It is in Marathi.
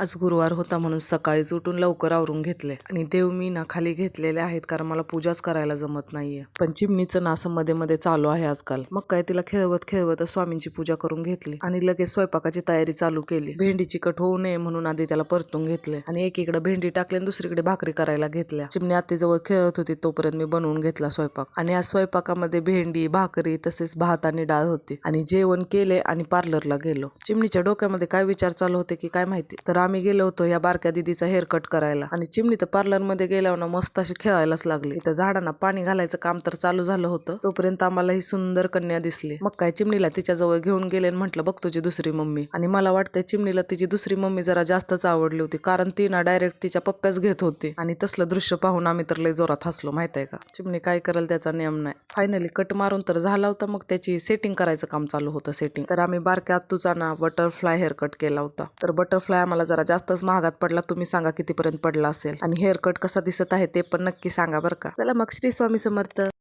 आज गुरुवार होता म्हणून सकाळीच उठून लवकर आवरून घेतले. आणि देव मी ना खाली घेतलेले आहेत कारण मला पूजाच करायला जमत नाहीये. पण चिमणीचं ना असं मध्ये मध्ये चालू आहे आजकाल. मग काय तिला खेळवत खेळवत स्वामींची पूजा करून घेतली. आणि लगेच स्वयंपाकाची तयारी चालू केली. भेंडी चिकट होऊ नये म्हणून आधी त्याला परतून घेतले. आणि एकीकडे भेंडी टाकली आणि दुसरीकडे भाकरी करायला घेतल्या. चिमणी आत्तीजवळ खेळत होती तोपर्यंत मी बनवून घेतला स्वयंपाक. आणि या स्वयंपाकामध्ये भेंडी भाकरी तसेच भात आणि डाळ होती. आणि जेवण केले आणि पार्लरला गेलो. चिमणीच्या डोक्यामध्ये काय विचार चालू होते की काय माहिती? तर आम्ही आम्ही गेलो होतो या बारक्या दिदीचा हेअर कट करायला. आणि चिमणी तर पार्लरमध्ये गेल्यावर ना मस्त अशी खेळायलाच लागली. तर झाडांना पाणी घालायचं काम तर चालू झालं होतं. तोपर्यंत आम्हाला ही सुंदर कन्या दिसली. मग काय चिमणीला तिच्या जवळ घेऊन गेले आणि म्हटलं बघ तुझी दुसरी मम्मी. आणि मला वाटतंय चिमणीला तिची दुसरी मम्मी जरा जास्तच आवडली होती कारण ती ना डायरेक्ट तिच्या पप्प्याच घेत होती. आणि तसलं दृश्य पाहून आम्ही तर लय जोरात हसलो माहीत आहे का? चिमणी काय करेल त्याचा नियम नाही. फायनली कट मारून तर झाला होता मग त्याची सेटिंग करायचं काम चालू होतं सेटिंग तर आम्ही बारक्या आत्तूचा ना बटरफ्लाय हेअर कट केला होता. तर बटरफ्लाय आम्हाला जरा जरा जास्तच महागात पडला तुम्ही सांगा कितीपर्यंत पडला असेल. आणि हेअर कट कसा दिसत आहे ते पण नक्की सांगा बरं का. चला मग श्री स्वामी समर्थ.